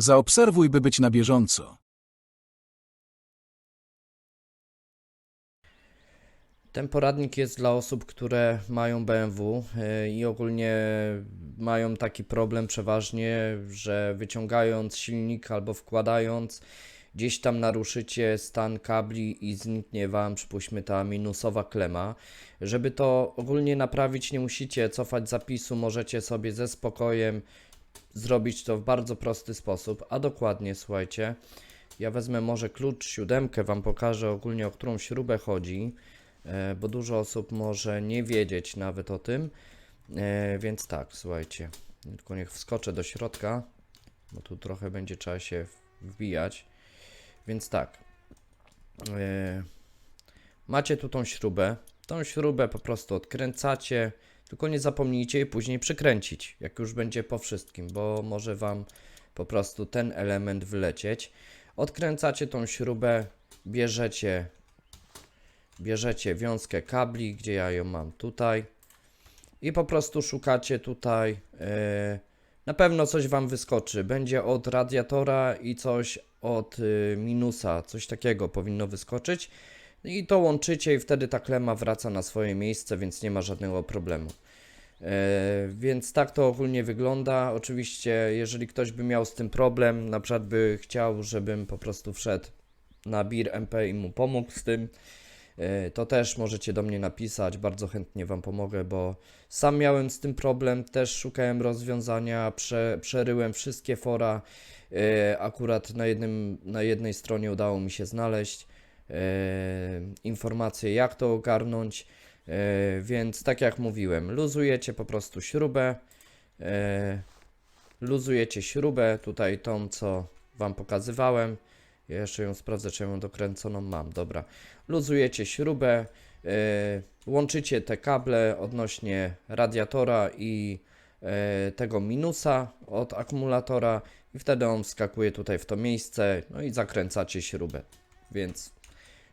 Zaobserwuj, by być na bieżąco. Ten poradnik jest dla osób, które mają BMW y, i ogólnie mają taki problem przeważnie, że wyciągając silnik albo wkładając, gdzieś tam naruszycie stan kabli i zniknie Wam, przypuśćmy, ta minusowa klema. Żeby to ogólnie naprawić, nie musicie cofać zapisu, możecie sobie ze spokojem zrobić to w bardzo prosty sposób, a dokładnie, słuchajcie, ja wezmę może klucz siódemkę, Wam pokażę ogólnie o którą śrubę chodzi e, bo dużo osób może nie wiedzieć nawet o tym. E, Więc tak, słuchajcie, tylko niech wskoczę do środka, bo tu trochę będzie trzeba się wbijać. Więc tak, e, macie tu tą śrubę. Tą śrubę po prostu odkręcacie, tylko nie zapomnijcie jej później przykręcić, jak już będzie po wszystkim, bo może Wam po prostu ten element wylecieć. Odkręcacie tą śrubę, bierzecie bierzecie wiązkę kabli, gdzie ja ją mam tutaj i po prostu szukacie tutaj. e, na pewno coś Wam wyskoczy. Będzie od radiatora i coś od y, minusa, coś takiego powinno wyskoczyć. I to łączycie, i wtedy ta klema wraca na swoje miejsce, więc nie ma żadnego problemu. E, więc tak to ogólnie wygląda. Oczywiście, jeżeli ktoś by miał z tym problem, na przykład by chciał, żebym po prostu wszedł na BIR MP i mu pomógł z tym, e, to też możecie do mnie napisać. Bardzo chętnie Wam pomogę, bo sam miałem z tym problem, też szukałem rozwiązania, prze, przeryłem wszystkie fora. e, Akurat na, jednym, na jednej stronie udało mi się znaleźć informacje, jak to ogarnąć. E, Więc tak jak mówiłem, luzujecie po prostu śrubę. e, Luzujecie śrubę, tutaj tą, co Wam pokazywałem. Ja jeszcze ją sprawdzę, czy ją dokręconą mam. Dobra. Luzujecie śrubę, e, łączycie te kable odnośnie radiatora i e, tego minusa od akumulatora i wtedy on wskakuje tutaj w to miejsce, no i zakręcacie śrubę. Więc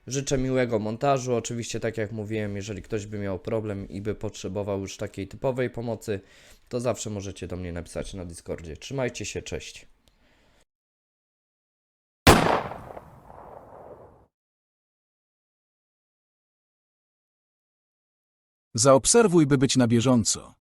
życzę miłego montażu. Oczywiście, tak jak mówiłem, jeżeli ktoś by miał problem i by potrzebował już takiej typowej pomocy, to zawsze możecie do mnie napisać na Discordzie. Trzymajcie się, cześć. Zaobserwuj, by być na bieżąco.